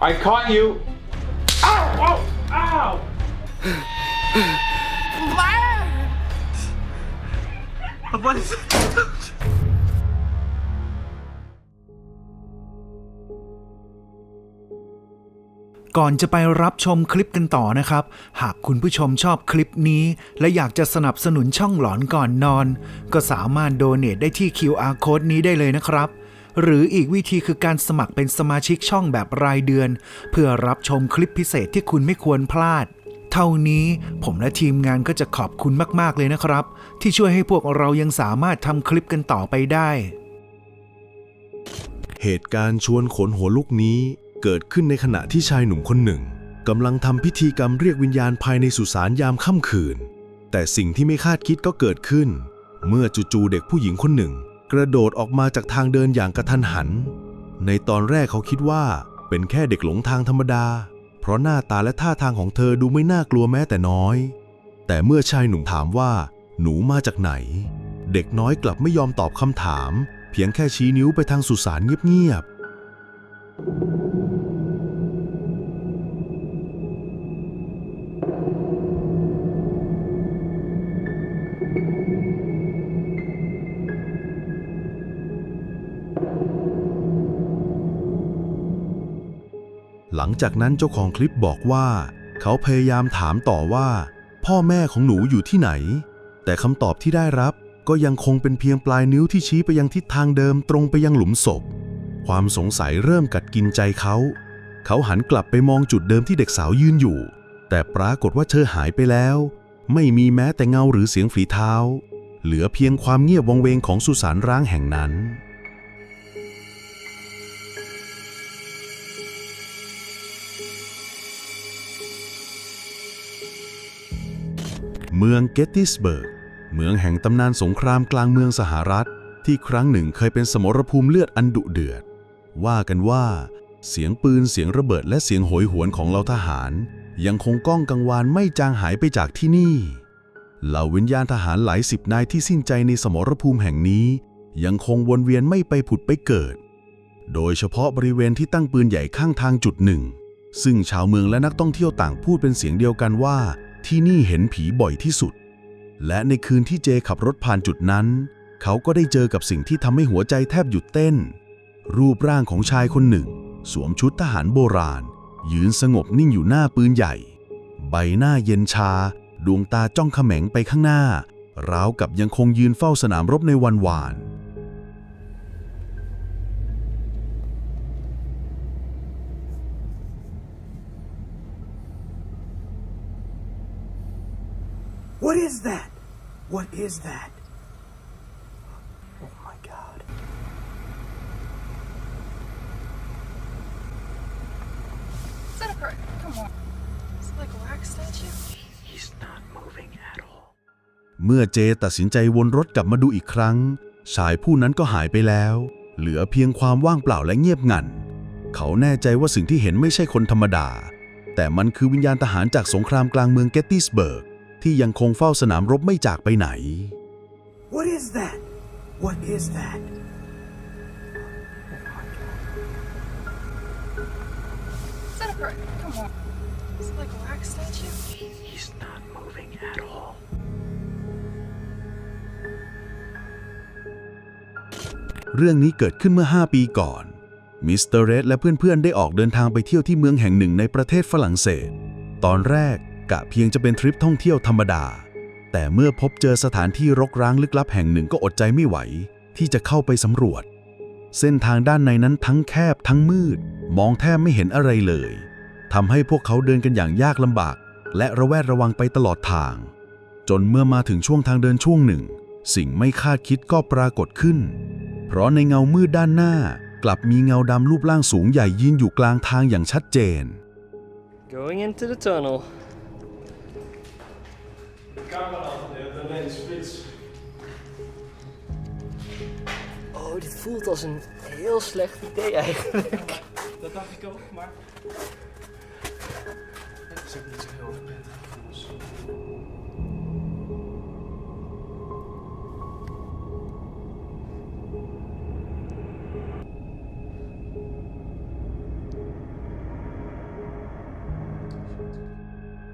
I caught you. Ow! Ow! Ow! ก่อนจะไปรับชมคลิปกันต่อนะครับ หากคุณผู้ชมชอบคลิปนี้ และอยากจะสนับสนุนช่องหลอนก่อนนอน ก็สามารถโดเน a t ได้ที่ QR code นี้ได้เลยนะครับ หรืออีกวิธีคือการสมัครเป็นสมาชิกช่องแบบรายเดือน เพื่อรับชมคลิปพิเศษที่คุณไม่ควรพลาด เท่านี้ผมและทีมงานก็จะขอบคุณมาก ๆ เลยนะครับ ที่ช่วยให้พวกเรายังสามารถทำคลิปกันต่อไปได้ เหตุการณ์ชวนขนหัวลุกนี้เกิดขึ้นในขณะที่ชายหนุ่มคนหนึ่งกำลังทำพิธีกรรมเรียกวิญญาณภายในสุสานยามค่ำคืน แต่สิ่งที่ไม่คาดคิดก็เกิดขึ้น เมื่อจู่ๆเด็กผู้หญิงคนหนึ่ง กระโดดออกมาจากทางเดินอย่างกระทันหัน ในตอนแรกเขาคิดว่าเป็นแค่เด็กหลงทางธรรมดา เพราะหน้าตาและท่าทางของเธอดูไม่น่ากลัวแม้แต่น้อย แต่เมื่อชายหนุ่มถามว่า หนูมาจากไหน เด็กน้อยกลับไม่ยอมตอบคำถาม เพียงแค่ชี้นิ้วไปทางสุสานเงียบๆ หลังจากนั้นเจ้าของคลิปบอกว่า เขาพยายามถามต่อว่า พ่อแม่ของหนูอยู่ที่ไหน แต่คำตอบที่ได้รับก็ยังคงเป็นเพียงปลายนิ้วที่ชี้ไปยังทิศทางเดิมตรงไปยังหลุมศพ ความสงสัยเริ่มกัดกินใจเขา เขาหันกลับไปมองจุดเดิมที่เด็กสาวยืนอยู่ แต่ปรากฏว่าเธอหายไปแล้ว ไม่มีแม้แต่เงาหรือเสียงฝีเท้า เหลือเพียงความเงียบวังเวงของสุสานร้างแห่งนั้น เมืองเกตติสเบิร์ก เมืองแห่งตำนานสงครามกลางเมืองสหรัฐ ที่ครั้งหนึ่งเคยเป็นสมรภูมิเลือดอันดุเดือด ว่ากันว่า เสียงปืนเสียงระเบิดและเสียงโหยหวนของเหล่าทหาร ยังคงก้องกังวานไม่จางหายไปจากที่นี่ เหล่าวิญญาณทหารหลายสิบนายที่สิ้นใจในสมรภูมิแห่งนี้ ยังคงวนเวียนไม่ไปผุดไปเกิด โดยเฉพาะบริเวณที่ตั้งปืนใหญ่ข้างทางจุดหนึ่งซึ่งชาวเมืองและนักท่องเที่ยวต่างพูดเป็นเสียงเดียวกันว่า ที่นี่เห็นผีบ่อยที่สุด และในคืนที่เจขับรถผ่านจุดนั้น เขาก็ได้เจอกับสิ่งที่ทำให้หัวใจแทบหยุดเต้น รูปร่างของชายคนหนึ่ง สวมชุดทหารโบราณ ยืนสงบนิ่งอยู่หน้าปืนใหญ่ ใบหน้าเย็นชา ดวงตาจ้องเขม็งไปข้างหน้าราวกับยังคงยืนเฝ้าสนามรบในวันวาน What is that? Oh my god. Is that a bird? Come on. It's like a wax statue. He's not moving at all. เมื่อเจตัดสินใจวนรถกลับมาดูอีกครั้ง ชายผู้นั้นก็หายไปแล้ว เหลือเพียงความว่างเปล่าและเงียบงัน เขาแน่ใจว่าสิ่งที่เห็นไม่ใช่คนธรรมดา แต่มันคือวิญญาณทหารจากสงครามกลางเมืองเกตติสเบิร์ก ที่ยังคงเฝ้าสนามรบไม่จากไปไหน What is that? What is that? Is that a bird? Come on. It's like a wax statue. He's not moving at all. เรื่องนี้เกิดขึ้นเมื่อ 5 ปีก่อน มิสเตอร์เรดและเพื่อนๆ ได้ออกเดินทางไปเที่ยวที่เมืองแห่งหนึ่งในประเทศฝรั่งเศส ตอนแรก กะเพียงจะเป็นทริปท่องเที่ยวธรรมดา แต่เมื่อพบเจอสถานที่รกร้างลึกลับแห่งหนึ่งก็อดใจไม่ไหว ที่จะเข้าไปสำรวจ เส้นทางด้านในนั้นทั้งแคบทั้งมืด มองแทบไม่เห็นอะไรเลยทำให้พวกเขาเดินกันอย่างยากลำบาก และระแวดระวังไปตลอดทาง จนเมื่อมาถึงช่วงทางเดินช่วงหนึ่ง สิ่งไม่คาดคิดก็ปรากฏขึ้น เพราะในเงามืดด้านหน้า กลับมีเงาดำรูปร่างสูงใหญ่ยืนอยู่กลางทางอย่างชัดเจน Going into the tunnel. camera, de, de lens spits. Oh, dit voelt als een heel slecht idee eigenlijk. Dat dacht ik ook, maar. Het is ook niet zo heel prettig gevoel.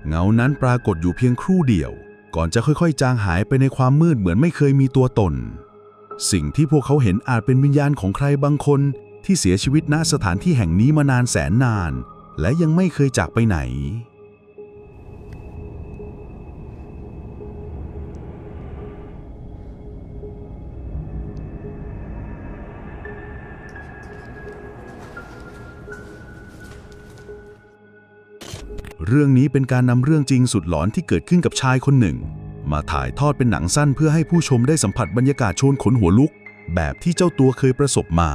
เงานั้นปรากฏอยู่เพียงครู่เดียว ก่อนจะค่อยๆ จางหายไปในความมืดเหมือนไม่เคยมีตัวตน สิ่งที่พวกเขาเห็นอาจเป็นวิญญาณของใครบางคนที่เสียชีวิตณสถานที่แห่งนี้มานานแสนนาน และยังไม่เคยจากไปไหน เรื่องนี้เป็นการนำเรื่องจริงสุดหลอนที่เกิดขึ้นกับชายคนหนึ่ง มาถ่ายทอดเป็นหนังสั้นเพื่อให้ผู้ชมได้สัมผัสบรรยากาศชวนขนหัวลุก แบบที่เจ้าตัวเคยประสบมา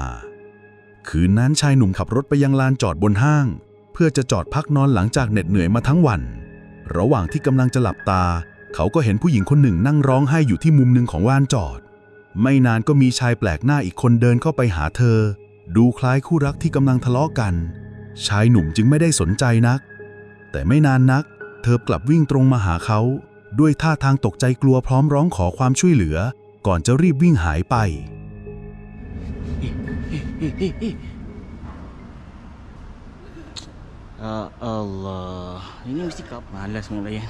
คืนนั้นชายหนุ่มขับรถไปยังลานจอดบนห้าง เพื่อจะจอดพักนอนหลังจากเหน็ดเหนื่อยมาทั้งวัน ระหว่างที่กำลังจะหลับตา เขาก็เห็นผู้หญิงคนหนึ่งนั่งร้องไห้อยู่ที่มุมหนึ่งของลานจอด ไม่นานก็มีชายแปลกหน้าอีกคนเดินเข้าไปหาเธอ ดูคล้ายคู่รักที่กำลังทะเลาะกัน ชายหนุ่มจึงไม่ได้สนใจนัก แต่ไม่นานนัก เธอกลับวิ่งตรงมาหาเขา ด้วยท่าทางตกใจกลัวพร้อมร้องขอความช่วยเหลือ ก่อนจะรีบวิ่งหายไป Ya Allah Ini mesti kap Malas nak layan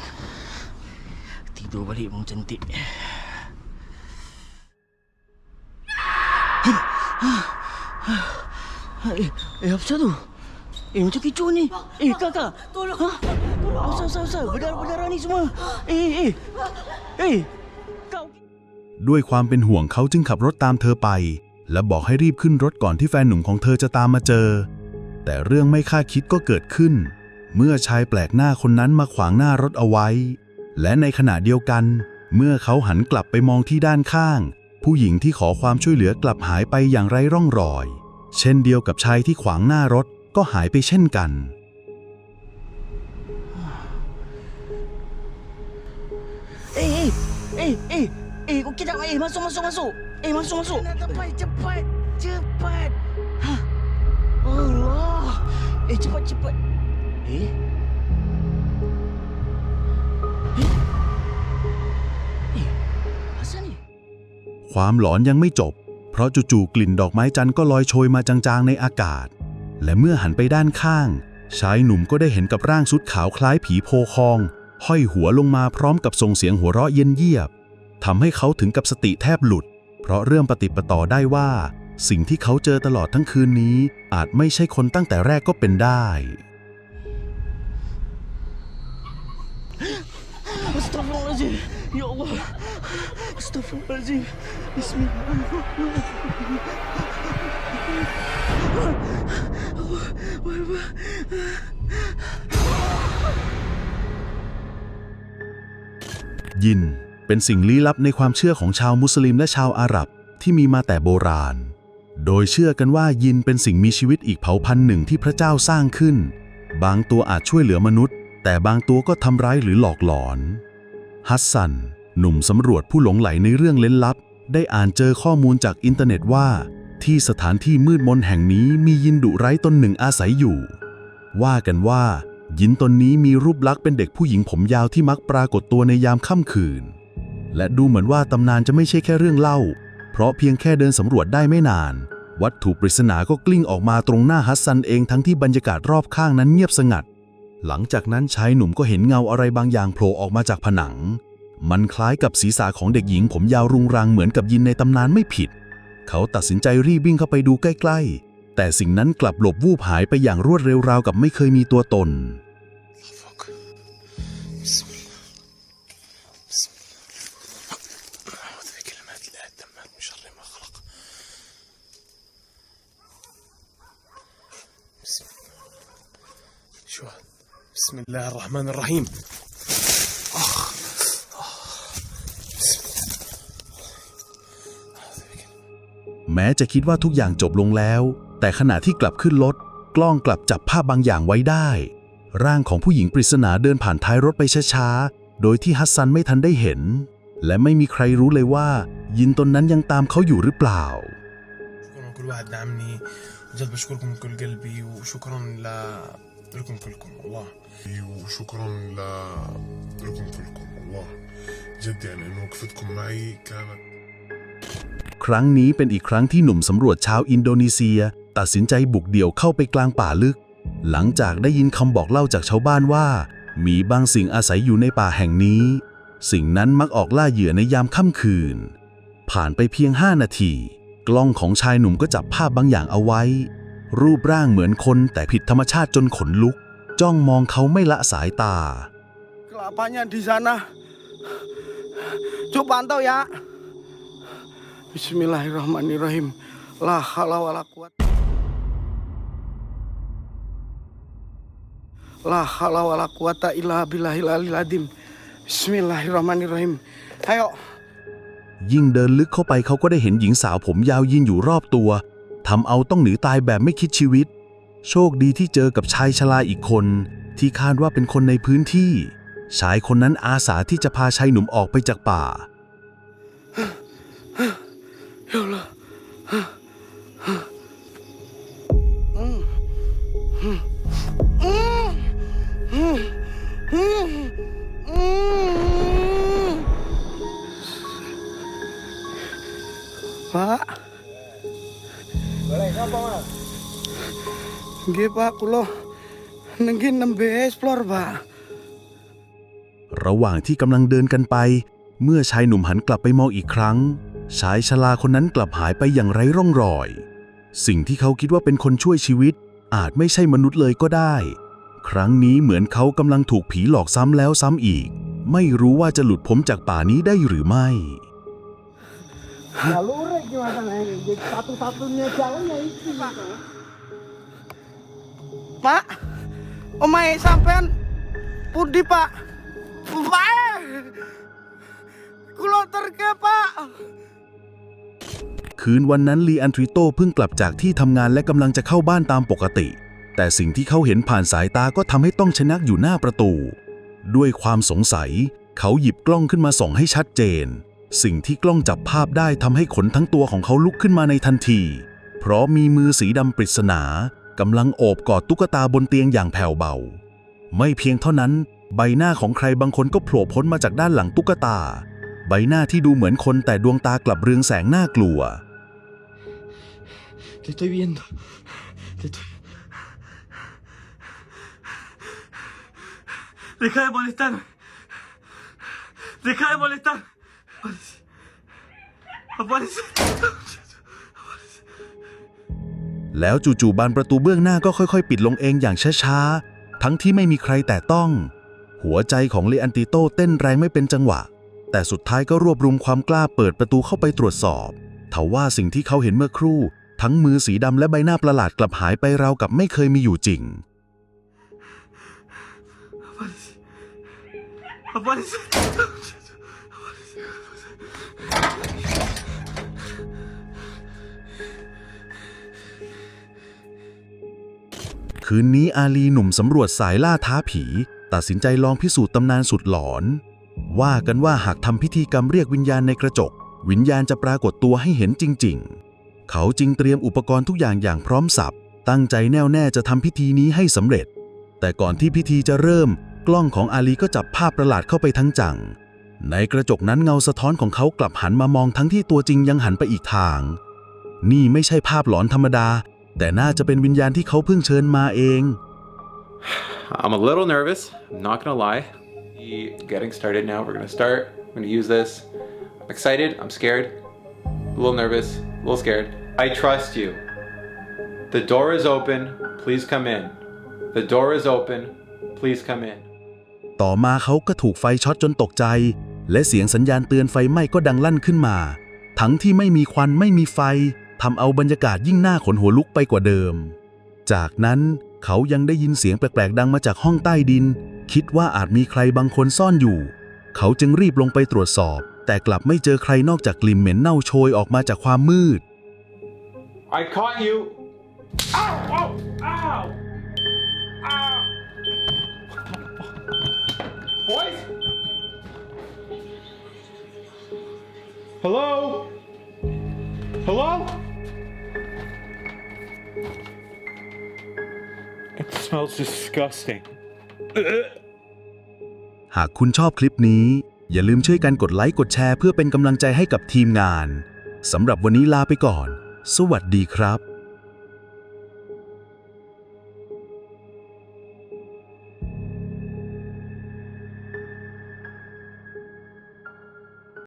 Tidur balik pun cantik Eh, eh apa tu? Eh macam kecoh ni Eh kakak Tolong ha? Tolong Asal asal asal Berdarah-berdarah ni semua Eh eh Eh Kau ด้วยความเป็นห่วงเขาจึงขับรถตามเธอไป และบอกให้รีบขึ้นรถก่อนที่แฟนหนุ่มของเธอจะตามมาเจอ แต่เรื่องไม่คาดคิดก็เกิดขึ้น เมื่อชายแปลกหน้าคนนั้นมาขวางหน้ารถเอาไว้ และในขณะเดียวกัน เมื่อเขาหันกลับไปมองที่ด้านข้าง ผู้หญิงที่ขอความช่วยเหลือกลับหายไปอย่างไร้ร่องรอย เช่นเดียวกับชายที่ขวางหน้ารถ ก็หายไปเช่นกัน Eh eh Eh eh Eh okey tak Eh masuk masuk masuk Eh masuk masuk Cepat cepat Cepat ha. Allah Eh cepat cepat Eh Eh Eh Asal ni ความหลอนยังไม่จบ เพราะจู่ๆกลิ่นดอกไม้จันทร์ก็ลอยโชยมาจางๆในอากาศ และเมื่อหันไปด้านข้าง ชายหนุ่มก็ได้เห็นกับร่างชุดขาวคล้ายผีโพคอง ห้อยหัวลงมาพร้อมกับส่งเสียงหัวเราะเย็นเยียบทำให้เขาถึงกับสติแทบหลุด เพราะเริ่มปฏิปต่อได้ว่า สิ่งที่เขาเจอตลอดทั้งคืนนี้ อาจไม่ใช่คนตั้งแต่แรกก็เป็นได้ Astagfirullahaladzim. Ya Allah Astagfirullahaladzim. Bismillah ยินเป็นสิ่งลี้ลับในความเชื่อของชาวมุสลิมและชาวอาหรับที่มีมาแต่โบราณ โดยเชื่อกันว่ายินเป็นสิ่งมีชีวิตอีกเผ่าพันธุ์หนึ่งที่พระเจ้าสร้างขึ้น บางตัวอาจช่วยเหลือมนุษย์ แต่บางตัวก็ทำร้ายหรือหลอกหลอน ฮัสซัน หนุ่มสำรวจผู้หลงไหลในเรื่องเล้นลับ ได้อ่านเจอข้อมูลจากอินเทอร์เน็ตว่า ที่สถานที่มืดมนแห่งนี้มียินดุไร้ตนหนึ่งอาศัยอยู่ ว่ากันว่า ยินตนนี้มีรูปลักษณ์เป็นเด็กผู้หญิงผมยาวที่มักปรากฏตัวในยามค่ำคืน และดูเหมือนว่าตำนานจะไม่ใช่แค่เรื่องเล่า เพราะเพียงแค่เดินสำรวจได้ไม่นาน วัตถุปริศนาก็กลิ้งออกมาตรงหน้าฮัสซันเองทั้งที่บรรยากาศรอบข้างนั้นเงียบสงัด หลังจากนั้นชายหนุ่มก็เห็นเงาอะไรบางอย่างโผล่ออกมาจากผนัง มันคล้ายกับศีรษะของเด็กหญิงผมยาวรุงรังเหมือนกับยินในตำนานไม่ผิด เขาตัดสินใจรีบวิ่งเข้าไปดูใกล้ๆ แต่สิ่งนั้นกลับหลบวูบหายไปอย่างรวดเร็วราวกับไม่เคยมีตัวตน بسم الله بسم الله แม้จะคิดว่าทุกอย่างจบลงแล้ว แต่ขณะที่กลับขึ้นรถ กล้องกลับจับภาพบางอย่างไว้ได้ ร่างของผู้หญิงปริศนาเดินผ่านท้ายรถไปช้าๆ โดยที่ฮัสซันไม่ทันได้เห็น และไม่มีใครรู้เลยว่า ยินตนนั้นยังตามเขาอยู่หรือเปล่า شكرا لكل واحد دعمني جد بشكركم من كل قلبي وشكرا ل... لكم كلكم والله وشكرا ل... لكم كلكم والله جد يعني انه وقفتكم معي كانت ครั้งนี้เป็นอีกครั้งที่หนุ่มสำรวจชาวอินโดนีเซีย ตัดสินใจบุกเดี่ยวเข้าไปกลางป่าลึก หลังจากได้ยินคำบอกเล่าจากชาวบ้านว่า มีบางสิ่งอาศัยอยู่ในป่าแห่งนี้ สิ่งนั้นมักออกล่าเหยื่อในยามค่ำคืน ผ่านไปเพียง 5 นาที กล้องของชายหนุ่มก็จับภาพบางอย่างเอาไว้ รูปร่างเหมือนคนแต่ผิดธรรมชาติจนขนลุก จ้องมองเขาไม่ละสายตา Kelapanya di sana. Coba pantau ya. Bismillahirrahmanirrahim. La haula wala quwata. La haula wala quwata illa billahil aliyil azim. Bismillahirrahmanirrahim. Ayo. ยิ่งเดินลึกเข้าไปเขาก็ได้เห็นหญิงสาวผมยาวยืนอยู่รอบตัวทำเอาต้องหนีตายแบบไม่คิดชีวิต โชคดีที่เจอกับชายชราอีกคน ที่คาดว่าเป็นคนในพื้นที่ ชายคนนั้นอาสาที่จะพาชายหนุ่มออกไปจากป่า Ya Allah. Pak. Boleh apa, Mas? Nggih, Pak, kula nengki nembe explore, Pak. ระหว่างที่กำลังเดินกันไป เมื่อชายหนุ่มหันกลับไปมองอีกครั้ง ชายชราคนนั้นกลับหายไปอย่างไร้ร่องรอย สิ่งที่เขาคิดว่าเป็นคนช่วยชีวิต อาจไม่ใช่มนุษย์เลยก็ได้ ครั้งนี้เหมือนเขากำลังถูกผีหลอกซ้ำแล้วซ้ำอีก ไม่รู้ว่าจะหลุดพ้นจากป่านี้ได้หรือไม่ Jalur gimana nih? Jadi satu-satunya jalannya itu, Pak. Pak, omae sampean pundi, Pak? Pak! Kulo terke, Pak. คืนวันนั้นลีอันทริโตเพิ่งกลับจากที่ทำงานและกำลังจะเข้าบ้านตามปกติ แต่สิ่งที่เขาเห็นผ่านสายตาก็ทำให้ต้องชะนักอยู่หน้าประตู ด้วยความสงสัย เขาหยิบกล้องขึ้นมาส่องให้ชัดเจน สิ่งที่กล้องจับภาพได้ทำให้ขนทั้งตัวของเขาลุกขึ้นมาในทันที เพราะมีมือสีดำปริศนากำลังโอบกอดตุ๊กตาบนเตียงอย่างแผ่วเบา ไม่เพียงเท่านั้น ใบหน้าของใครบางคนก็โผล่พ้นมาจากด้านหลังตุ๊กตา ใบหน้าที่ดูเหมือนคนแต่ดวงตากลับเรืองแสงน่ากลัว Te estoy viendo. Te estoy... Deja de molestar. Deja de molestar. Aparece. Aparece. แล้วจู่ๆบานประตูเบื้องหน้าก็ค่อยๆ ปิดลงเองอย่างช้าๆ ทั้งที่ไม่มีใครแตะต้อง หัวใจของเลอันติโตเต้นแรงไม่เป็นจังหวะ แต่สุดท้ายก็รวบรวมความกล้าเปิดประตูเข้าไปตรวจสอบทว่าสิ่งที่เขาเห็นเมื่อครู่ ทั้งมือสีดำและใบหน้าประหลาดกลับหายไปราวกับไม่เคยมีอยู่จริง คืนนี้อาลีหนุ่มสำรวจสายล่าท้าผี ตัดสินใจลองพิสูจน์ตำนานสุดหลอน ว่ากันว่าหากทำพิธีกรรมเรียกวิญญาณในกระจก วิญญาณจะปรากฏตัวให้เห็นจริง ๆ เขาจึงเตรียมอุปกรณ์ทุกอย่างอย่างพร้อมสับ ตั้งใจแน่วแน่จะทำพิธีนี้ให้สำเร็จ แต่ก่อนที่พิธีจะเริ่ม กล้องของอาลีก็จับภาพประหลาดเข้าไปทั้งจัง ในกระจกนั้นเงาสะท้อนของเขากลับหันมามองทั้งที่ตัวจริงยังหันไปอีกทาง นี่ไม่ใช่ภาพหลอนธรรมดา แต่น่าจะเป็นวิญญาณที่เขาเพิ่งเชิญมาเอง I'm a little nervous, I'm not gonna lie. Getting started now, we're gonna start. I'm gonna use this. I'm excited, I'm scared, a little nervous, a little scared. I trust you. The door is open, please come in. The door is open, please come in. ต่อมาเขาก็ถูกไฟช็อตจนตกใจ และเสียงสัญญาณเตือนไฟไหม้ก็ดังลั่นขึ้นมา ทั้งที่ไม่มีควันไม่มีไฟทำเอาบรรยากาศยิ่งหน่าขนหัวลุกไปกว่าเดิม จากนั้นเขายังได้ยินเสียงแปลกๆดังมาจากห้องใต้ดิน คิดว่าอาจมีใครบางคนซ่อนอยู่ เขาจึงรีบลงไปตรวจสอบ แต่กลับไม่เจอใครนอกจากกลิ่นเหม็นเน่าโชยออกมาจากความมืด I caught you. Ow! Ow! Ow! Ow! Boys? Hello? Hello? It smells disgusting. หากคุณชอบคลิปนี้ อย่าลืมช่วยกันกดไลค์กดแชร์เพื่อเป็นกำลังใจให้กับทีมงาน สำหรับวันนี้ลาไปก่อน สวัสดีครับ